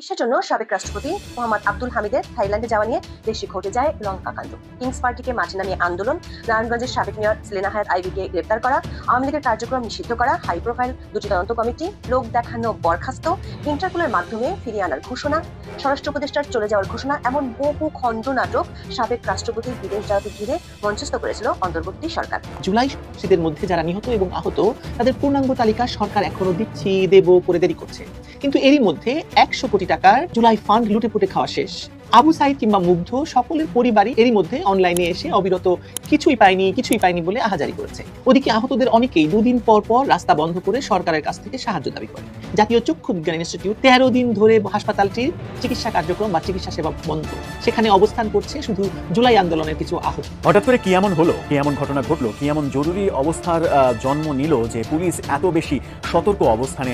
চিকিৎসার জন্য সাবেক রাষ্ট্রপতি মোহাম্মদ আব্দুল হামিদের থাইল্যান্ডে যাওয়া নিয়ে দেশে ঘটে যায় লঙ্কা কাণ্ড কিংস পার্টিকে মাঠে নামিয়ে আন্দোলন, নারায়ণগঞ্জের সাবেক মেয়র সেলেনা হায়াত আইবিকে গ্রেপ্তার করা, আওয়ামী লীগের কার্যক্রম নিষিদ্ধ করা হাই প্রোফাইল দুটি তদন্ত কমিটি, লোক দেখানো বরখাস্ত ইন্টারপোলের মাধ্যমে ফিরিয়ে আনার ঘোষণা, স্বরাষ্ট্র উপদেষ্টার চলে যাওয়ার ঘোষণা, এমন বহু খণ্ড নাটক সাবেক রাষ্ট্রপতির বিদেশ যাওয়াকে ঘিরে মঞ্চস্থ করেছিল অন্তর্বর্তী সরকার। জুলাই শীতের মধ্যে যারা নিহত এবং আহত, তাদের পূর্ণাঙ্গ তালিকা সরকার এখনও দিচ্ছি, দেব, করে দেরি করছে। কিন্তু এরই মধ্যে একশো কোটি টাকার জুলাই ফান্ড লুটে পুটে খাওয়া শেষ। আবু সাইদ কিংবা মুগ্ধ সকলের পরিবারই এরই মধ্যে অনলাইনে এসে অবিরত কিছুই পায়নি কিছুই পায়নি বলে আহাজারি করেছে। ওদিকে আহতদের অনেকেই দুদিন পর পর রাস্তা বন্ধ করে সরকারের কাছ থেকে সাহায্য দাবি করে। জাতীয় চক্ষু বিজ্ঞান ইনস্টিটিউট তেরো দিন ধরে হাসপাতালটির চিকিৎসা কার্যক্রম বা চিকিৎসা সেবা বন্ধ। সেখানে অবস্থান করছে শুধু জুলাই আন্দোলনের কিছু আহত। হঠাৎ করে কি এমন হলো? কি এমন ঘটনা ঘটলো? কি এমন জরুরি অবস্থার জন্ম নিল যে পুলিশ এত বেশি সতর্ক অবস্থানে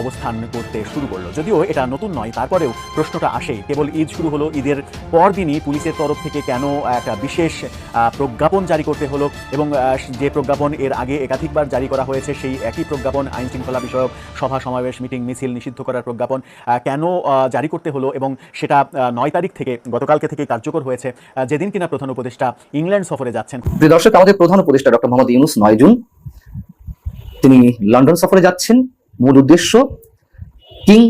অবস্থান করতে শুরু করল? যদিও এটা নতুন নয়, তারপরেও প্রশ্নটা আসে। কেবল ঈদ শুরু হলো ঈদের পরদিনই পুলিশের তরফ থেকে কেন একটা বিশেষ প্রজ্ঞাপন জারি করতে হলো এবং যে প্রজ্ঞাপন এর আগে একাধিকবার জারি করা হয়েছে সেই একই প্রজ্ঞাপন আইন শৃঙ্খলা বিষয়ক সভা সমাবেশ, মিটিং, মিছিল নিষিদ্ধ করার প্রজ্ঞাপন কেন জারি করতে হলো এবং সেটা নয় তারিখ থেকে, গতকালকে থেকে কার্যকর হয়েছে যেদিন কিনা প্রধান উপদেষ্টা ইংল্যান্ড সফরে যাচ্ছেন। দর্শক, আমাদের প্রধান উপদেষ্টা ডক্টর মোহাম্মদ ইউনুস নয় জুন, তিনি লন্ডন সফরে যাচ্ছেন। মূল উদ্দেশ্য, king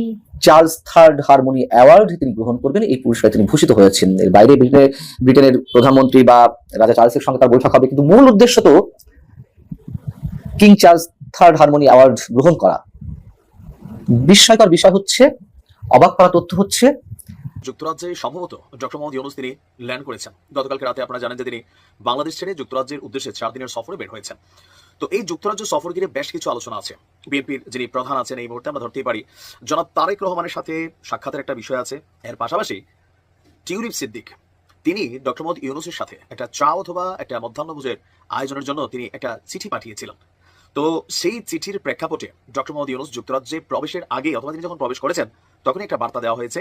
Charles third harmony award তিনি গ্রহণ করবেন। এই পুরস্কারে তিনি ভূষিত হয়েছেন। এর বাইরে ব্রিটেনের ব্রিটেনের প্রধানমন্ত্রী বা রাজা চার্লসের সঙ্গে তার বৈঠক হবে। কিন্তু মূল উদ্দেশ্য তো king Charles third harmony award গ্রহণ করা। বিস্ময়কর বিষয় হচ্ছে, অবাক করা তথ্য হচ্ছে যুক্তরাজ্যে সম্ভবত ডক্টর মোহাম্মদ ইউনুস তিনি ল্যান্ড করেছেন। গতকালকে রাতে আপনারা জানেন যে তিনি বাংলাদেশ ছেড়ে যুক্তরাজ্যের উদ্দেশ্যে চার দিনের সফরে বের হয়েছেন। তো এই যুক্তরাজ্য সফর ঘিরে বেশ কিছু আলোচনা আছে। বিএনপির যিনি প্রধান আছেন এই মুহূর্তে আমরা ধরতেই পারি, জনাব তারেক রহমানের সাথে সাক্ষাতের একটা বিষয় আছে। এর পাশাপাশি টিউলিপ সিদ্দিক, তিনি ডক্টর মোহাম্মদ ইউনুসের সাথে একটা চা অথবা একটা মধ্যাহ্নভোজের আয়োজনের জন্য তিনি একটা চিঠি পাঠিয়েছিলেন। তো সেই চিঠির প্রেক্ষাপটে ডক্টর মোহাম্মদ ইউনুস যুক্তরাজ্যে প্রবেশের আগে অথবা তিনি যখন প্রবেশ করেছেন, তখনই একটা বার্তা দেওয়া হয়েছে।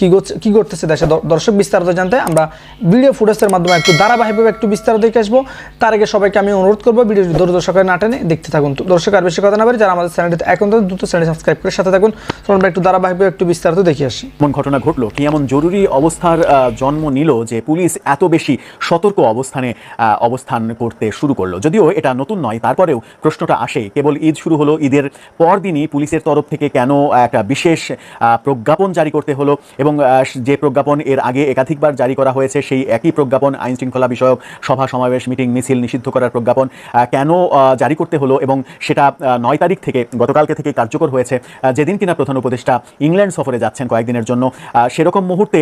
কি কি করতেছে দেশে? দর্শক বিস্তারিত জানতে আমরা ভিডিও ফুটেজের মাধ্যমে একটু ধারাবাহিকভাবে একটু বিস্তারিত দেখে আসব। তার আগে সবাইকে আমি অনুরোধ করব ভিডিও দূর দর্শকের না টেনে দেখতে থাকুন। তো দর্শক, আর বেশি কথা না পারি যারা আমাদের চ্যানেলটিতে এখন দ্রুত চ্যানেল সাবস্ক্রাইব করে সাথে থাকুন। আমরা একটু ধারাবাহিকভাবে একটু বিস্তারিত দেখে আসি। এমন ঘটনা ঘটলো কি এমন জরুরি অবস্থার জন্ম নিল যে পুলিশ এত বেশি সতর্ক অবস্থানে অবস্থান করতে শুরু করল। যদিও এটা নতুন নয়, তারপরেও প্রশ্নটা আসে। কেবল ঈদ শুরু হলো ঈদের পরদিনই পুলিশের তরফ থেকে কেন একটা বিশেষ প্রজ্ঞাপন জারি করতে হলো এবং আহ, যে প্রজ্ঞাপন এর আগে একাধিকবার জারি করা হয়েছে সেই একই প্রজ্ঞাপন আইন শৃঙ্খলা বিষয়ক সভা সমাবেশ মিটিং মিছিল নিষিদ্ধ করার প্রজ্ঞাপন কেন জারি করতে হলো এবং সেটা নয় তারিখ থেকে গতকালকে থেকে কার্যকর হয়েছে যেদিন কিনা প্রধান উপদেষ্টা ইংল্যান্ড সফরে যাচ্ছেন কয়েকদিনের জন্য সেরকম মুহূর্তে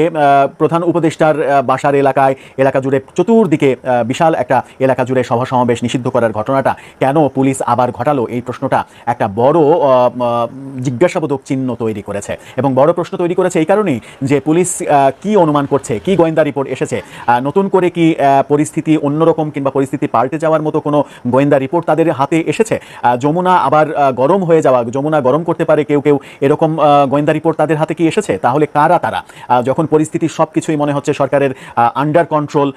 প্রধান উপদেষ্টার বাসার এলাকায় এলাকা জুড়ে চতুর্দিকে বিশাল একটা এলাকা জুড়ে সভা সমাবেশ নিষিদ্ধ করার ঘটনাটা কেন পুলিশ আবার ঘটালো এই প্রশ্নটা একটা বড় জিজ্ঞাসাবোধক চিহ্ন তৈরি করেছে এবং বড় প্রশ্ন তৈরি করেছে এই কারণেই যে পুলিশ কি অনুমান করছে, কি গোয়েন্দা রিপোর্ট এসেছে নতুন করে কি পরিস্থিতি অন্যরকম কিংবা পরিস্থিতি পাল্টে যাওয়ার মতো কোনো গোয়েন্দা রিপোর্ট তাদের হাতে এসেছে? যমুনা আবার গরম হয়ে যাওয়া, যমুনা গরম করতে পারে কেউ কেউ, এরকম গোয়েন্দা রিপোর্ট তাদের হাতে কি এসেছে? তাহলে কারা তারা? যখন পরিস্থিতি সব কিছুই মনে হচ্ছে সরকারের আন্ডার কন্ট্রোল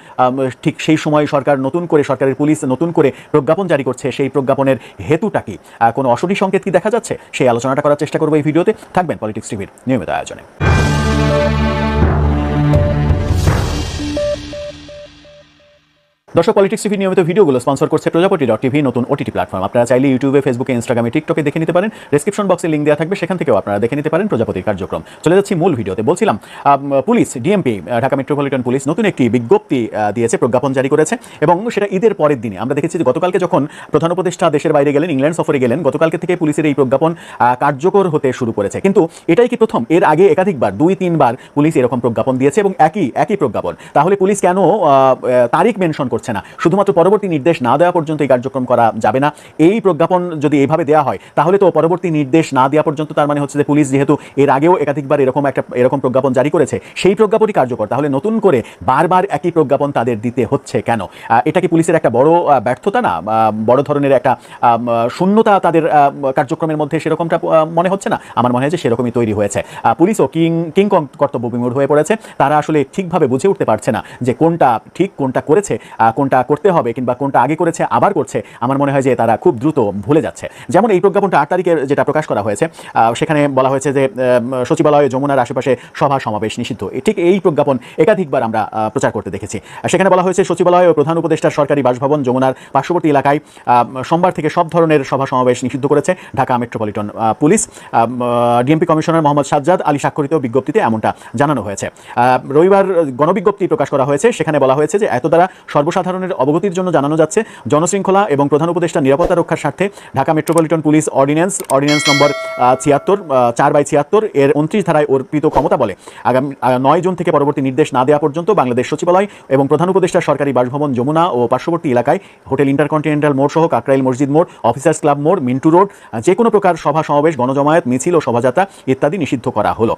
ঠিক সেই সময় সরকার নতুন করে, সরকারের পুলিশ নতুন করে প্রজ্ঞাপন জারি করছে, সেই প্রজ্ঞাপনের হেতুটা কি? কোনো অশনি সংকেত কি দেখা যাচ্ছে? সেই আলোচনাটা করার চেষ্টা করব এই ভিডিওতে। থাকবেন পলিটিক্স টিভির নিয়মিত আয়োজনে। Música দর্শক পলিটিক্স টিভি নিয়মিত ভিডিওগুলো স্পন্সর করছে প্রজাপতি ডট টিভি নতুন ওটিটি প্ল্যাটফর্ম আপনারা চাইলে ইউটিউবে ফেসবুকে ইনস্টাগ্রামে টিকটকে দেখে নিতে পারেন। ডেসক্রিপশন বক্সে লিঙ্ক দেওয়া থাকবে, সেখান থেকেও আপনারা দেখে নিতে পারেন প্রজাপতির কার্যক্রম। চলে যাচ্ছি মূল ভিডিওতে। বলছিলাম police DMP Dhaka metropolitan police নতুন একটি বিজ্ঞপ্তি দিয়েছে, প্রজ্ঞাপন জারি করেছে। এবং সেটা ঈদের পরের দিনে। আমরা দেখেছি যে গতকালকে যখন প্রধান উপদেষ্টা দেশের বাইরে গেলেন, ইংল্যান্ড সফরে গেলেন, গতকালকে থেকে পুলিশের এই প্রজ্ঞাপন কার্যকর হতে শুরু করেছে। কিন্তু এটাই কি প্রথম? এর আগে একাধিকবার, দুই, তিনবার পুলিশ এরকম প্রজ্ঞাপন দিয়েছে এবং একই একই প্রজ্ঞাপন। তাহলে পুলিশ কেন তারিখ মেনশন করছে? না। শুধুমাত্র পরবর্তী নির্দেশ না দেওয়া পর্যন্ত এই কার্যক্রম করা যাবে না। এই প্রজ্ঞাপন যদি এইভাবে দেওয়া হয়, তাহলে তো পরবর্তী নির্দেশ না দেওয়া পর্যন্ত তার মানে হচ্ছে যে পুলিশ যেহেতু এর আগেও একাধিকবার এরকম একটা, এরকম প্রজ্ঞাপন জারি করেছে, সেই প্রজ্ঞাপনই কার্যকর। তাহলে নতুন করে বারবার একই প্রজ্ঞাপন তাদের দিতে হচ্ছে কেন? এটা কি পুলিশের একটা বড় ব্যর্থতা না? বড় ধরনের একটা শূন্যতা তাদের কার্যক্রমের মধ্যে সেরকমটা মনে হচ্ছে না? আমার মনে হয় যে সেরকমই তৈরি হয়েছে। পুলিশও কিং কিং কর্তব্য বিমূঢ় হয়ে পড়েছে। তারা আসলে ঠিকভাবে বুঝে উঠতে পারছে না যে কোনটা ঠিক, কোনটা করেছে। কোনটা করতে হবে কিংবা কোনটা আগে করেছে, আবার করছে, আমার মনে হয় যে তারা খুব দ্রুত ভুলে যাচ্ছে। যেমন এই প্রজ্ঞাপনটা আট তারিখের যেটা প্রকাশ করা হয়েছে সেখানে বলা হয়েছে যে সচিবালয়, যমুনার আশেপাশে সভা সমাবেশ নিষিদ্ধ। ঠিক এই প্রজ্ঞাপন একাধিকবার আমরা প্রচার করতে দেখেছি। সেখানে বলা হয়েছে সচিবালয় ও প্রধান উপদেষ্টার সরকারি বাসভবন, যমুনার পার্শ্ববর্তী এলাকায় সোমবার থেকে সব ধরনের সভা সমাবেশ নিষিদ্ধ করেছে Dhaka metropolitan police. DMP commissioner Mohammad Sajjad Ali স্বাক্ষরিত বিজ্ঞপ্তিতে এমনটা জানানো হয়েছে। রবিবার গণবিজ্ঞপ্তি প্রকাশ করা হয়েছে, সেখানে বলা হয়েছে যে এত দ্বারা সর্বসাধারণের অবগতির জন্য জানানো যাচ্ছে, জনশৃঙ্খলা এবং প্রধান উপদেষ্টা নিরাপত্তা রক্ষার স্বার্থে Dhaka metropolitan police ordinance ordinance number ছিয়াত্তর চার বাই ছিয়াত্তর এর উনত্রিশ ধারায় অর্পিত ক্ষমতা বলে। আগামী নয় জুন থেকে পরবর্তী নির্দেশ না দেওয়া পর্যন্ত বাংলাদেশ সচিবালয় এবং প্রধান উপদেষ্টা সরকারি বাসভবন যমুনা ও পার্শ্ববর্তী এলাকায় হোটেল ইন্টারকন্টিনেন্টাল মোড় সহ কাকরাইল মসজিদ মোড়, অফিসার্স ক্লাব মোড়, মিন্টু রোড যে কোনো প্রকার সভা সমাবেশ, গণজমায়েত, মিছিল ও শোভাযাত্রা ইত্যাদি নিষিদ্ধ করা হলো।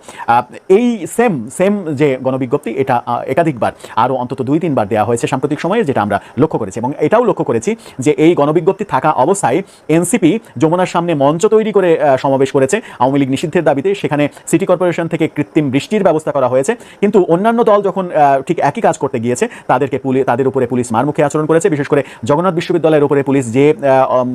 এই সেম সেম যে গণবিজ্ঞপ্তি এটা একাধিকবার, আরও অন্তত দুই তিনবার দেওয়া হয়েছে সাম্প্রতিক সময়ে যেটা আমরা লক্ষ্য করেছি এবং এটাও লক্ষ্য করেছি যে এই গণবিজ্ঞপ্তি থাকা অবস্থায় এনসিপি যমুনার সামনে মঞ্চ তৈরি করে সমাবেশ করেছে। আওয়ামী লীগ নিষিদ্ধের দাবিতে সেখানে সিটি কর্পোরেশন থেকে কৃত্রিম বৃষ্টির ব্যবস্থা করা হয়েছে। কিন্তু অন্যান্য দল যখন ঠিক একই কাজ করতে গিয়েছে, তাদেরকে পুলিশ তাদের উপরে পুলিশ মারমুখে আচরণ করেছে। বিশেষ করে জগন্নাথ বিশ্ববিদ্যালয়ের উপরে পুলিশ যে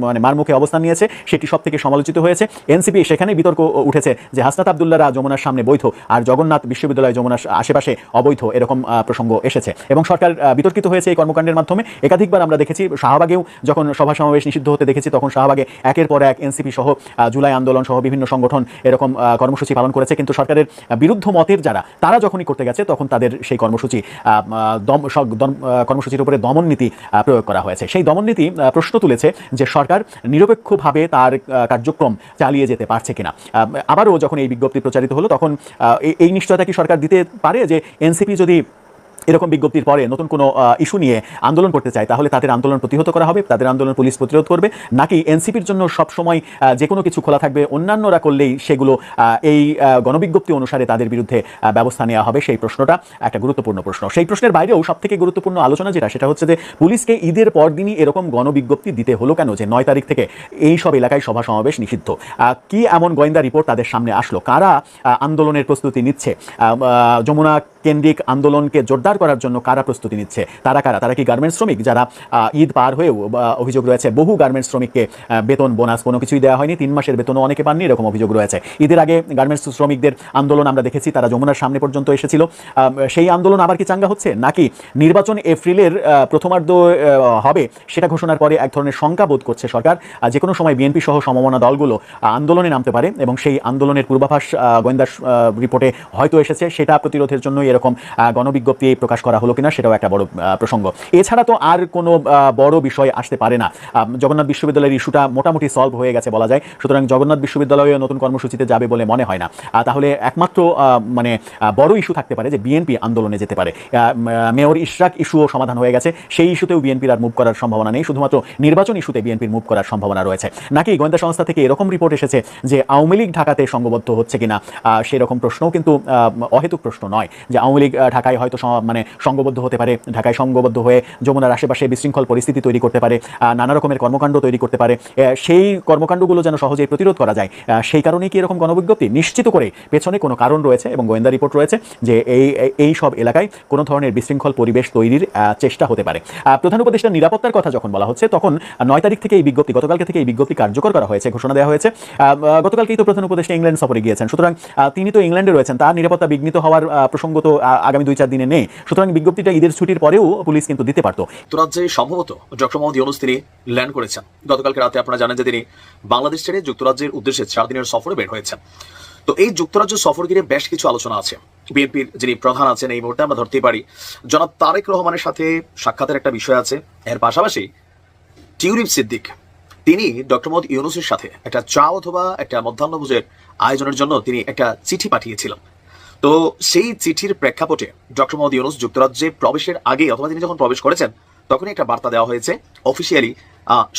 মানে মারমুখে অবস্থান নিয়েছে, সেটি সব থেকে সমালোচিত হয়েছে। এনসিপি সেখানে বিতর্ক উঠেছে যে হাসনাত আবদুল্লাহরা যমুনার সামনে বৈধ আর জগন্নাথ বিশ্ববিদ্যালয় যমুনার আশেপাশে অবৈধ, এরকম প্রসঙ্গ এসেছে। এবং সরকার বিতর্কিত হয়েছে এই কর্মকাণ্ডের মাধ্যমে। একাধিকবার আমরা দেখেছি শাহবাগেও যখন সভা সমাবেশ নিষিদ্ধ হতে দেখেছি, তখন শাহবাগে একের পর এক এনসিপি সহ জুলাই আন্দোলন সহ বিভিন্ন সংগঠন এরকম কর্মসূচি পালন করেছে। কিন্তু সরকারের বিরুদ্ধ মতের যারা, তারা যখনই করতে গেছে, তখন তাদের সেই কর্মসূচি দম কর্মসূচির উপরে দমন নীতি প্রয়োগ করা হয়েছে। সেই দমন নীতি প্রশ্ন তুলেছে যে সরকার নিরপেক্ষভাবে তার কার্যক্রম চালিয়ে যেতে পারছে কিনা। আবারও যখন এই বিজ্ঞপ্তি প্রচারিত হলো, তখন এই নিশ্চয়তা কি সরকার দিতে পারে যে এনসিপি যদি এরকম বিজ্ঞপ্তির পরে নতুন কোনো ইস্যু নিয়ে আন্দোলন করতে চায়, তাহলে তাদের আন্দোলন প্রতিহত করা হবে, তাদের আন্দোলন পুলিশ প্রতিরোধ করবে। নাকি এনসিপির জন্য সবসময় যে কোনো কিছু খোলা থাকবে, অন্যান্যরা করলেই সেগুলো এই গণবিজ্ঞপ্তি অনুসারে তাদের বিরুদ্ধে ব্যবস্থা নেওয়া হবে, সেই প্রশ্নটা একটা গুরুত্বপূর্ণ প্রশ্ন। সেই প্রশ্নের বাইরেও সব থেকে গুরুত্বপূর্ণ আলোচনা যেটা, সেটা হচ্ছে যে, পুলিশকে ঈদের পরদিনই এরকম গণবিজ্ঞপ্তি দিতে হলো কেন? যে নয় তারিখ থেকে এই সব এলাকায় সভা সমাবেশ নিষিদ্ধ। কি এমন গোয়েন্দা রিপোর্ট তাদের সামনে আসলো? কারা আন্দোলনের প্রস্তুতি নিচ্ছে? যমুনা কেন্দ্রিক আন্দোলনকে জোরদার করার জন্য কারা প্রস্তুতি নিচ্ছে? তারা কারা? তারা কি গার্মেন্টস শ্রমিক? যারা ঈদ পার হয়েও অভিযোগ রয়েছে, বহু গার্মেন্টস শ্রমিককে বেতন বোনাস কোনো কিছুই দেওয়া হয়নি, তিন মাসের বেতনও অনেকে পাননি, এরকম অভিযোগ রয়েছে। ঈদের আগে গার্মেন্টস শ্রমিকদের আন্দোলন আমরা দেখেছি, তারা যমুনার সামনে পর্যন্ত এসেছিল। সেই আন্দোলন আবার কি চাঙ্গা হচ্ছে? নাকি নির্বাচন এপ্রিলের প্রথমার্ধ হবে, সেটা ঘোষণার পরে এক ধরনের শঙ্কা বোধ করছে সরকার। যে কোনো সময় বিএনপি সহ সমমনা দলগুলো আন্দোলনে নামতে পারে, এবং সেই আন্দোলনের পূর্বাভাস গোয়েন্দা রিপোর্টে হয়তো এসেছে, সেটা প্রতিরোধের জন্য এরকম আহ, গণবিজ্ঞপ্তি প্রকাশ করা হলো কিনা সেটাও একটা বড় প্রসঙ্গ। এছাড়া তো আর কোনো বড় বিষয় আসতে পারে না। জগন্নাথ বিশ্ববিদ্যালয়ের ইস্যুটা মোটামুটি সলভ হয়ে গেছে বলা যায়। সুতরাং জগন্নাথ বিশ্ববিদ্যালয়ে নতুন কর্মসূচিতে যাবে বলে মনে হয় না। তাহলে একমাত্র মানে বড় ইস্যু থাকতে পারে যে বিএনপি আন্দোলনে যেতে পারে। মেয়র ইশরাক ইস্যুও সমাধান হয়ে গেছে। সেই ইস্যুতেও বিএনপির আর মুভ করার সম্ভাবনা নেই। শুধুমাত্র নির্বাচন ইস্যুতে বিএনপির মুভ করার সম্ভাবনা রয়েছে। নাকি গোয়েন্দা সংস্থা থেকে এরকম রিপোর্ট এসেছে যে আওয়ামী লীগ ঢাকাতে সংঘবদ্ধ হচ্ছে কিনা? সেরকম প্রশ্নও কিন্তু অহেতুক প্রশ্ন নয়। যে আওয়ামী লীগ ঢাকায় হয়তো মানে সংঘবদ্ধ হতে পারে, ঢাকায় সংঘবদ্ধ হয়ে যমুনার আশেপাশে বিশৃঙ্খল পরিস্থিতি তৈরি করতে পারে নানা রকমের কর্মকাণ্ড তৈরি করতে পারে সেই কর্মকাণ্ডগুলো যেন সহজেই প্রতিরোধ করা যায় সেই কারণেই কি এরকম গণবিজ্ঞপ্তি? নিশ্চিত করে পেছনে কোনো কারণ রয়েছে এবং গোয়েন্দা রিপোর্ট রয়েছে যে এই, এই- সব এলাকায় কোনো ধরনের বিশৃঙ্খল পরিবেশ তৈরির চেষ্টা হতে পারে। প্রধান উপদেষ্টার নিরাপত্তার কথা যখন বলা হচ্ছে, তখন নয় তারিখ থেকে এই বিজ্ঞপ্তি, গতকালকে থেকে এই বিজ্ঞপ্তি কার্যকর করা হয়েছে, ঘোষণা দেওয়া হয়েছে। গতকালকেই তো প্রধান উপদেষ্টা ইংল্যান্ড সফরে গিয়েছেন, সুতরাং তিনি তো ইংল্যান্ডে রয়েছেন, তার নিরাপত্তা বিঘ্নিত হওয়ার প্রসঙ্গ হয়তো আগামী দুই চার দিনে নেই। সুতরাং বিজ্ঞপ্তিটা ঈদের ছুটির পরেও পুলিশ কিন্তু দিতে পারতো। যুক্তরাজ্যে সম্ভবত ডক্টর মোহাম্মদ ইউনুস তিনি ল্যান্ড করেছেন। গতকালকে রাতে আপনারা জানেন যে তিনি বাংলাদেশ ছেড়ে যুক্তরাজ্যের উদ্দেশ্যে চার দিনের সফরে বের হয়েছেন। তো এই যুক্তরাজ্য সফর ঘিরে বেশ কিছু আলোচনা আছে। বিএনপির যিনি প্রধান আছেন এই মুহূর্তে আমরা ধরতেই পারি, জনাব তারেক রহমানের সাথে সাক্ষাতের একটা বিষয় আছে। এর পাশাপাশি টিউলিপ সিদ্দিক, তিনি ডক্টর মোহাম্মদ ইউনুসের সাথে একটা চা অথবা একটা মধ্যাহ্নভোজের আয়োজনের জন্য তিনি একটা চিঠি পাঠিয়েছিলেন। তো সেই চিঠির প্রেক্ষাপটে ডক্টর মোহাম্মদ ইউনুস যুক্তরাজ্যে প্রবেশের আগে অথবা তিনি যখন প্রবেশ করেছেন, তখনই একটা বার্তা দেওয়া হয়েছে অফিসিয়ালি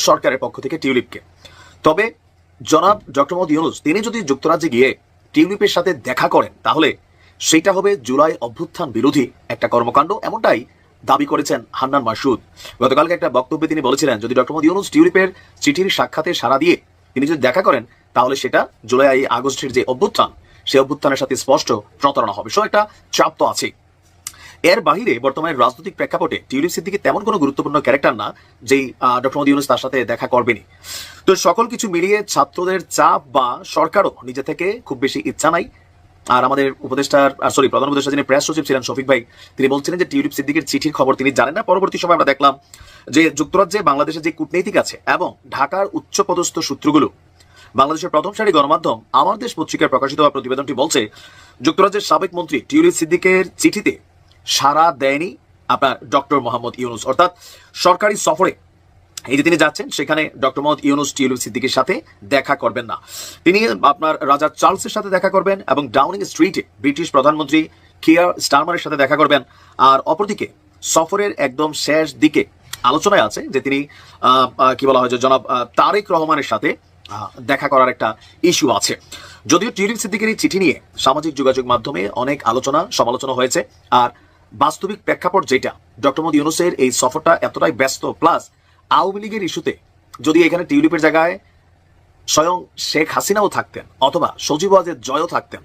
সরকারের পক্ষ থেকে টিউলিপকে। তবে জনাব ডক্টর মোহাম্মদ ইউনুস, তিনি যদি যুক্তরাজ্যে গিয়ে টিউলিপের সাথে দেখা করেন, তাহলে সেটা হবে জুলাই অভ্যুত্থান বিরোধী একটা কর্মকাণ্ড, এমনটাই দাবি করেছেন হান্নান মাসুদ গতকালকে একটা বক্তব্যে তিনি বলেছিলেন, যদি ডক্টর মোহাম্মদ ইউনুস টিউলিপের চিঠির সাক্ষাতে সাড়া দিয়ে তিনি যদি দেখা করেন, তাহলে সেটা জুলাই আগস্টের যে অভ্যুত্থান সেই অভ্যুত্থানের সাথে স্পষ্ট প্রতারণা হবে। সো একটা চাপ তো আছেই। এর বাহিরে বর্তমানে রাজনৈতিক প্রেক্ষাপটে টিউলিপ সিদ্দিকি তেমন কোনো গুরুত্বপূর্ণ ক্যারেক্টার না, যেই ডক্টর মোদী ইউনুস তার সাথে দেখা করবেনি তো সকল কিছু মিলিয়ে ছাত্রদের চাপ বা সরকারও নিজে থেকে খুব বেশি ইচ্ছা নাই। আর আমাদের উপদেষ্টার সরি প্রধান উপদেষ্টা যিনি প্রেস সচিব ছিলেন শফিক ভাই, তিনি বলছিলেন যে টিউলিপ সিদ্দিকের চিঠির খবর তিনি জানেন না। পরবর্তী সময় আমরা দেখলাম যে যুক্তরাজ্যে বাংলাদেশের যে কূটনৈতিক আছে এবং ঢাকার উচ্চপদস্থ সূত্রগুলো বাংলাদেশের প্রথম সারি গণমাধ্যম আমার দেশ পত্রিকায় প্রকাশিত হওয়া প্রতিবেদনটি বলছে, যুক্তরাজ্যের সাবেক মন্ত্রী টিউলিপ সিদ্দিকের চিঠিতে সাড়া দেয়নি আপনার ডক্টর মোহাম্মদ ইউনুস। অর্থাৎ সরকারি সফরে এই যে তিনি যাচ্ছেন, সেখানে ডক্টর মোহাম্মদ ইউনুস টিউলিপ সিদ্দিকের সাথে দেখা করবেন না। তিনি আপনার রাজা চার্লসের সাথে দেখা করবেন এবং ডাউনিং স্ট্রিটে ব্রিটিশ প্রধানমন্ত্রী কিয়ার স্টারমারের সাথে দেখা করবেন। আর অপরদিকে সফরের একদম শেষ দিকে আলোচনায় আছে যে তিনি কি বলা হয় যে জনাব তারেক রহমানের সাথে দেখা করার একটা ইস্যু আছে। যদিও টিউলিপ সিদ্দিকের এই চিঠি নিয়ে সামাজিক যোগাযোগ মাধ্যমে অনেক আলোচনা, সমালোচনা হয়েছে, আর বাস্তবিক প্রেক্ষাপট যেটা, ডক্টর মোদী ইউনুসের এই সফরটা এতটাই ব্যস্ত, প্লাস আওয়ামী লীগের ইস্যুতে যদি এখানে টিউলিপের জায়গায় স্বয়ং শেখ হাসিনাও থাকতেন, অথবা সজীব ওয়াজেদ জয়ও থাকতেন,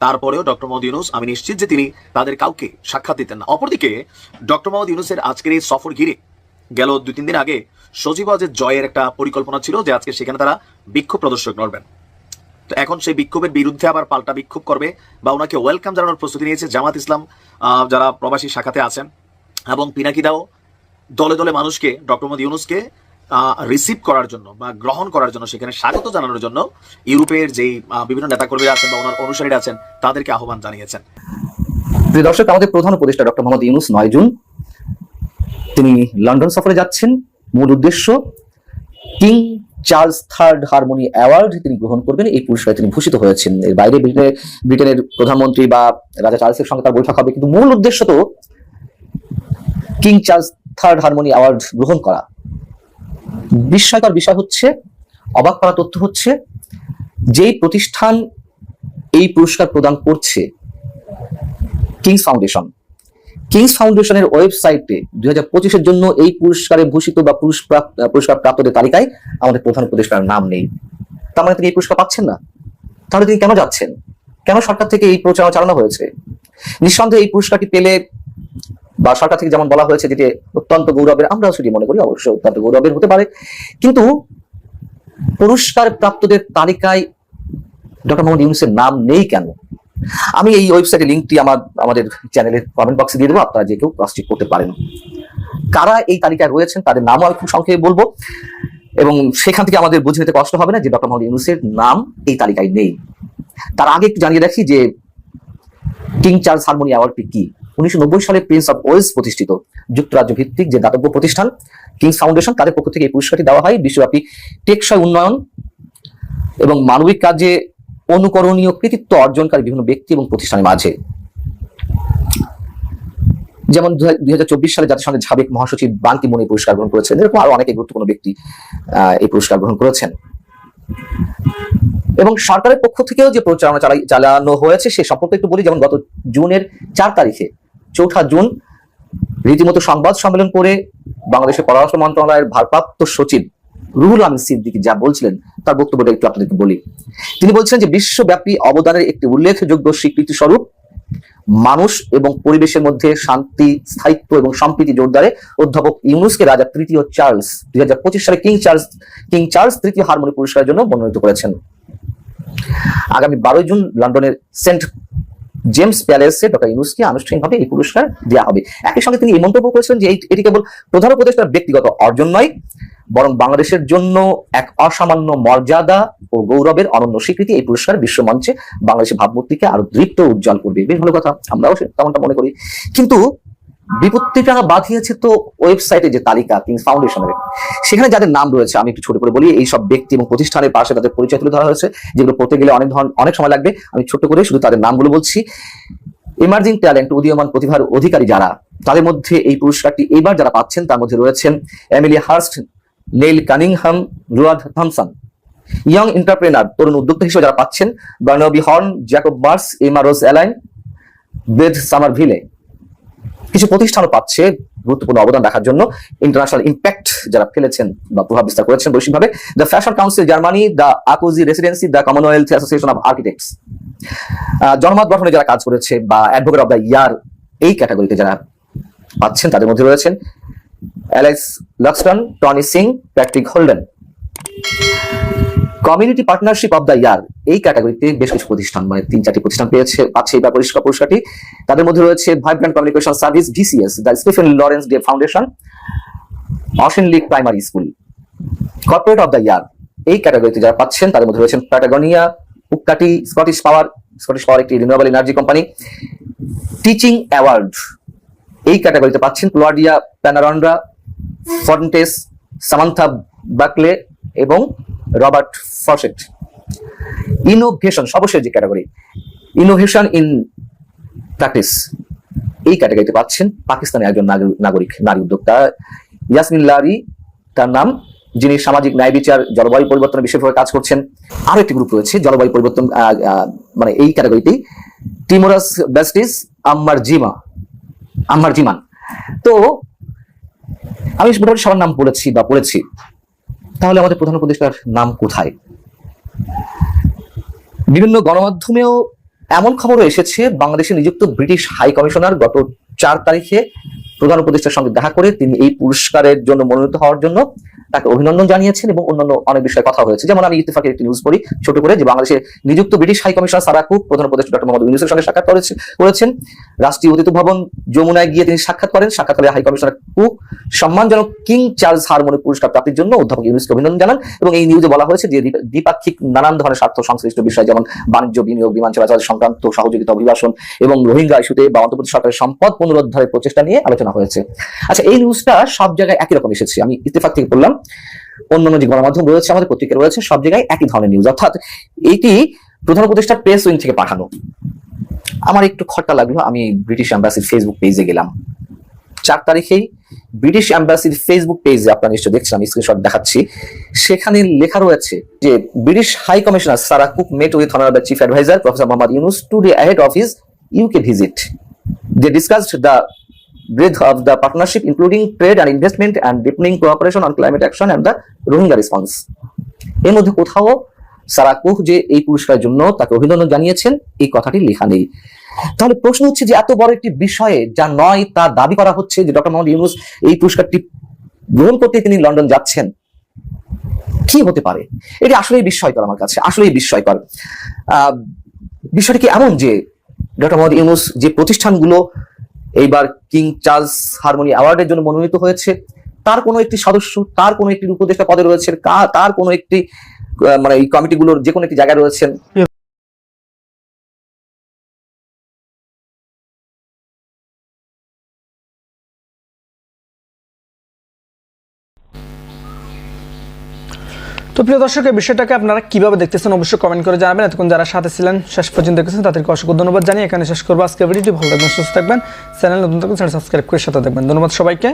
তারপরেও ডক্টর মোহাম্মদ ইউনুস, আমি নিশ্চিত যে তিনি তাদের কাউকে সাক্ষাৎ দিতেন না। অপরদিকে, ডক্টর মোহাম্মদ ইউনুসের আজকের এই সফর ঘিরে গেল দুই তিন দিন আগে সজীব ওয়াজেদ জয়ের একটা পরিকল্পনা ছিল যে আজকে সেখানে তারা বিক্ষোভ প্রদর্শক লড়বেন তো এখন সেই বিক্ষোভের বিরুদ্ধে আবার পাল্টা বিক্ষোভ করবে বা ওনাকে ওয়েলকাম জানানোর প্রস্তুতি নিয়েছে জামাত ইসলাম যারা প্রবাসী শাখাতে আছেন। এবং পিনাকিদাও দলে দলে মানুষকে, ডক্টর মোহাম্মদ ইউনুসকে রিসিভ করার জন্য বা গ্রহণ করার জন্য সেখানে স্বাগত জানানোর জন্য ইউরোপের যেই বিভিন্ন নেতাকর্মীরা আছেন বা ওনার অনুসারীরা আছেন, তাদেরকে আহ্বান জানিয়েছেন। দর্শক, আমাদের প্রধান উপদেষ্টা ডক্টর মোহাম্মদ ইউনুস নয় জুন। তিনি লন্ডন সফরে যাচ্ছেন। মূল উদ্দেশ্য king Charles third harmony award তিনি গ্রহণ করবেন। এই পুরস্কারে তিনি ভূষিত হয়েছেন। এর বাইরে ব্রিটেনের ব্রিটেনের প্রধানমন্ত্রী বা রাজা চার্লসের সঙ্গে তার বৈঠক হবে। কিন্তু মূল উদ্দেশ্য তো king Charles third harmony award গ্রহণ করা। বিস্ময়কর বিষয় হচ্ছে, অবাক করা তথ্য হচ্ছে, যেই প্রতিষ্ঠান এই পুরস্কার প্রদান করছে, কিংস ফাউন্ডেশন কিংস ফাউন্ডেশনের ওয়েবসাইটে দুই হাজার পঁচিশের জন্য এই পুরস্কারে ভূষিত বা পুরস্কার পুরস্কার প্রাপ্তদের তালিকায় আমাদের প্রধান উপদেষ্টার নাম নেই। তার মানে তিনি এই পুরস্কার পাচ্ছেন না। তাহলে তিনি কেন যাচ্ছেন? কেন সরকার থেকে এই প্রচারণা চালানো হয়েছে? নিঃসন্দেহে এই পুরস্কারটি পেলে বা সরকার থেকে যেমন বলা হয়েছে যেটি অত্যন্ত গৌরবের, আমরাও সেটি মনে করি, অবশ্যই অত্যন্ত গৌরবের হতে পারে। কিন্তু পুরস্কার প্রাপ্তদের তালিকায় ডক্টর মোহাম্মদ ইউনুসের নাম নেই কেন? আমি এই ওয়েবসাইটের লিঙ্কটি আমার, আমাদের চ্যানেলের কমেন্ট বক্সে দিয়ে দেবো, আপনারা যে কেউ ক্রস করতে পারেন। কারা এই তালিকায় রয়েছেন, তাদের নামও আমি খুব সংক্ষেপে বলব। এবং সেখান থেকে আমাদের বুঝে নিতে কষ্ট হবে না যে ডক্টর মোহাম্মদ ইউনুসের নাম এই তালিকায় নেই। তার আগে একটু জানিয়ে রাখি যে কিং চার্লস হারমোনি অ্যাওয়ার্ডটি কি? উনিশশো নব্বই সালে প্রিন্স অফ ওয়েলস প্রতিষ্ঠিত। যুক্তরাজ্য ভিত্তিক যে দাতব্য প্রতিষ্ঠান কিংস ফাউন্ডেশন তাদের পক্ষ থেকে এই পুরস্কারটি দেওয়া হয়। বিশ্বব্যাপী টেকসই উন্নয়ন এবং মানবিক কাজে অনুকরণীয় কৃতিত্ব অর্জনকারী বিভিন্ন ব্যক্তি এবং প্রতিষ্ঠানের মাঝে। যেমন দুই হাজার চব্বিশ সালে জাতিসংঘের সাবেক মহাসচিব বান্তি মনি পুরস্কার গ্রহণ করেছেন। এরকম আরও অনেকে গুরুত্বপূর্ণ ব্যক্তি এই পুরস্কার গ্রহণ করেছেন। এবং সরকারের পক্ষ থেকেও যে প্রচারণা চালানো হয়েছে, সে সম্পর্কে একটু বলি। যেমন গত জুনের চার তারিখে, চৌঠা জুন, রীতিমতো সংবাদ সম্মেলন করে বাংলাদেশের পররাষ্ট্র মন্ত্রণালয়ের ভারপ্রাপ্ত সচিব রুহুল আমিন সিদ্দিকী যা বলছিলেন, তার বক্তব্যটা একটু আপনাদেরকে বলি। তিনি বলছিলেন যে, বিশ্বব্যাপী অবদানের একটি উল্লেখযোগ্য স্বীকৃতি স্বরূপ, মানুষ এবং পরিবেশের মধ্যে শান্তি, স্থায়িত্ব এবং সম্প্রীতি জোরদারে অধ্যাপক ইউনুসকে রাজা তৃতীয় চার্লস, দুই হাজার পঁচিশ সালে কিং চার্লস কিং চার্লস তৃতীয় হারমোনি পুরস্কারের জন্য মনোনীত করেছেন। আগামী বারোই জুন লন্ডনের সেন্ট জেমস প্যালেসে ডক্টর ইউনুসকে আনুষ্ঠানিকভাবে এই পুরস্কার দেওয়া হবে। একই সঙ্গে তিনি এই মন্তব্য করেছিলেন যে এটি কেবল প্রধান উপদেষ্টার ব্যক্তিগত অর্জন নয় বরং বাংলাদেশের জন্য এক অসামান্য মর্যাদা ও গৌরবের অনন্য স্বীকৃতি এই পুরস্কার বিশ্ব মঞ্চে বাংলাদেশের ভাবমূর্তিকে আরও দৃপ্ত উজ্জ্বল করবে। বেশ ভালো কথা, আমরাও তেমনটা মনে করি। কিন্তু বিপত্তিটা বাঁধিয়েছে তো ওয়েবসাইটে যে তালিকা কিংস ফাউন্ডেশনের সেখানে যাদের নাম রয়েছে, আমি একটু ছোট করে বলি এই সব ব্যক্তি এবং প্রতিষ্ঠানের পাশে তাদের পরিচয় তুলে ধরা হয়েছে, যেগুলো পড়তে গেলে অনেক ধরনের অনেক সময় লাগবে। আমি ছোট করে শুধু তাদের নামগুলো বলছি। এমার্জিং ট্যালেন্ট উদীয়মান প্রতিভার অধিকারী যারা, তাদের মধ্যে এই পুরস্কারটি এবার যারা পাচ্ছেন, তার মধ্যে রয়েছেন এমিলি হার্স্ট নেইল কানিংহাম, রুয়াদ থমসন ইয়ং এন্টারপ্রেনার, তরুণ উদ্যোক্তা হিসেবে যারা পাচ্ছেন, Barnaby Horn, Jacob Mars Emma Rose Allain, বেদ সামারভিলে। কিছু প্রতিষ্ঠানও পাচ্ছে গুরুত্বপূর্ণ অবদান রাখার জন্য। ইন্টারন্যাশনাল ইম্প্যাক্ট যারা ফেলেছেন বা প্রভাব বিস্তার করেছেন বৈশ্বিকভাবে, the fashion council Germany, the Akoji residency, the Commonwealth association of architects. জনমত গঠনে যারা কাজ করেছে বা অ্যাডভোকেট অফ দ্য ইয়ার, এই ক্যাটাগরিতে যারা পাচ্ছেন, তাদের মধ্যে রয়েছেন Alex Loxton Tony Singh Patrick Holden community partnership of the year এই ক্যাটাগরিতে বেশ কিছু প্রতিষ্ঠান মানে তিন চারটি প্রতিষ্ঠান পেয়েছে পাচ্ছে এই পুরস্কার পুরস্কারটি। তাদের মধ্যে রয়েছে vibrant communication service DCS the Stephen Lawrence day foundation অসেন league primary school corporate of the year এই ক্যাটাগরিতে যারা পাচ্ছেন, তাদের মধ্যে রয়েছেন প্যাটাগনিয়া উক্কাটি স্কটিশ পাওয়ার স্কটিশ পাওয়ার একটি renewable energy company teaching award এই ক্যাটাগরিতে পাচ্ছেন ক্লোয়াডিয়া প্যানারন্ডা ফন্টেস সামান্থা বাকলে এবং রবার্ট ফসেট। ইনোভেশন সর্বশেষ যে ক্যাটাগরি ইনোভেশন ইন প্র্যাকটিস এই ক্যাটাগরিতে পাচ্ছেন পাকিস্তানের একজন নাগরি- নাগরিক, নারী উদ্যোক্তা। ইয়াসমিন লারি তার নাম, যিনি সামাজিক ন্যায় বিচার, জলবায়ু পরিবর্তনের বিশেষভাবে কাজ করছেন। আরও একটি গ্রুপ রয়েছে, জলবায়ু পরিবর্তন মানে এই ক্যাটাগরিতেই টিমোরাস বেস্টিস আম্মার জিমা আম্মার জিমান তো আমি মোটামুটি সবার নাম বলেছি বা পড়েছি। তাহলে আমাদের প্রধান উপদেষ্টার নাম কোথায়? বিভিন্ন গণমাধ্যমেও এমন খবরও এসেছে, বাংলাদেশে নিযুক্ত ব্রিটিশ হাই কমিশনার গত চার তারিখে প্রধান উপদেষ্টার সঙ্গে দেখা করে তিনি এই পুরস্কারের জন্য মনোনীত হওয়ার জন্য তাকে অভিনন্দন জানিয়েছেন এবং অন্যান্য অনেক বিষয়ে কথা হয়েছে। যেমন আমি ইত্তেফাকের একটি নিউজ পড়ি, ছোট করে, যে বাংলাদেশে নিযুক্ত British high commissioner Sarah Cooke প্রধান উপদেষ্টা ডক্টর মোহাম্মদ ইউনুসের সঙ্গে সাক্ষাৎ করেছে, করেছেন। রাষ্ট্রীয় অতিথি ভবন যমুনায় গিয়ে তিনি সাক্ষাৎ করেন। সাক্ষাৎকালে হাই কমিশনার কুক সম্মানজনক কিং চার্লস হারমোনি পুরস্কার প্রাপ্তির জন্য অধ্যাপক ইউনুসকে অভিনন্দন জানান এবং এই নিউজে বলা হয়েছে যে দ্বি- দ্বিপাক্ষিক নানান ধরনের স্বার্থ সংশ্লিষ্ট বিষয় যেমন বাণিজ্য, বিনিয়োগ, বিমান চলাচল সংক্রান্ত সহযোগিতা, অভিবাসন এবং রোহিঙ্গা ইস্যুতে বা অন্তর্বর্তী সরকারের সম্পদ পুনরুদ্ধারের প্রচেষ্টা নিয়ে আলোচনা হয়েছে। আচ্ছা এই নিউজটা সব জায়গায় একই রকম এসেছে। আমি ইত্তেফাক থেকে বললাম অন্যান্য যে গণমাধ্যম রয়েছে, আমাদের পত্রিকা রয়েছে, সব জায়গায় একই ধরনের নিউজ অর্থাৎ এটি প্রধান উপদেষ্টা প্রেস উইং থেকে পাঠানো। আমার একটু খটকা লাগল, আমি ব্রিটিশ অ্যাম্বাসির ফেসবুক পেজে গেলাম। চার তারিখেই ব্রিটিশ অ্যাম্বাসির ফেসবুক পেজে আপনারা নিশ্চয় দেখছেন, আমি স্ক্রিনশট দেখাচ্ছি। সেখানে লেখা রয়েছে যে British high commissioner Sarah Cooke met with honourable chief adviser professor Mohammad Yunus today ahead of his UK visit They discussed the breadth of the partnership, including trade and investment and deepening cooperation on climate action and the Rohingya response. এর মধ্যে কোথাও সারা cook যে এই পুরস্কারের জন্য তাকে অভিনন্দন জানিয়েছেন এই কথাটি লেখা নেই। তাহলে প্রশ্ন হচ্ছে যে এত বড় একটি বিষয়ে যা নয় তা দাবি করা হচ্ছে যে ডক্টর মোহাম্মদ ইউনুস এই পুরস্কারটি গ্রহণ করতে তিনি লন্ডন যাচ্ছেন। কি হতে পারে? এটি আসলেই বিস্ময়কর আমার কাছে আসলেই বিস্ময়কর। বিষয়টি কি এমন যে ডক্টর মোহাম্মদ ইউনুস যে প্রতিষ্ঠানগুলো এইবার কিং চার্লস হারমোনি অ্যাওয়ার্ডের জন্য মনোনীত হয়েছে। তার কোনো একটি সদস্য, তার কোনো একটি উপদেষ্টা পদে রয়েছে তার কোনো একটি মানে এই কমিটিগুলোর যে কোনো একটি জায়গায় রয়েছেন। তো প্রিয় দর্শক, এই বিষয়টাকে আপনারা কীভাবে দেখতেছেন অবশ্যই কমেন্ট করে জানাবেন। এতক্ষণ যারা সাথে ছিলেন, শেষ পর্যন্ত দেখেছেন, তাদেরকে অসংখ্য ধন্যবাদ জানিয়ে এখানে শেষ করব। আজকে ভিডিওটি ভালো থাকবেন সুস্থ থাকবেন। চ্যানেল নতুন থাকবেন চ্যানেল সাবস্ক্রাইব করে সাথে থাকবেন। ধন্যবাদ সবাইকে।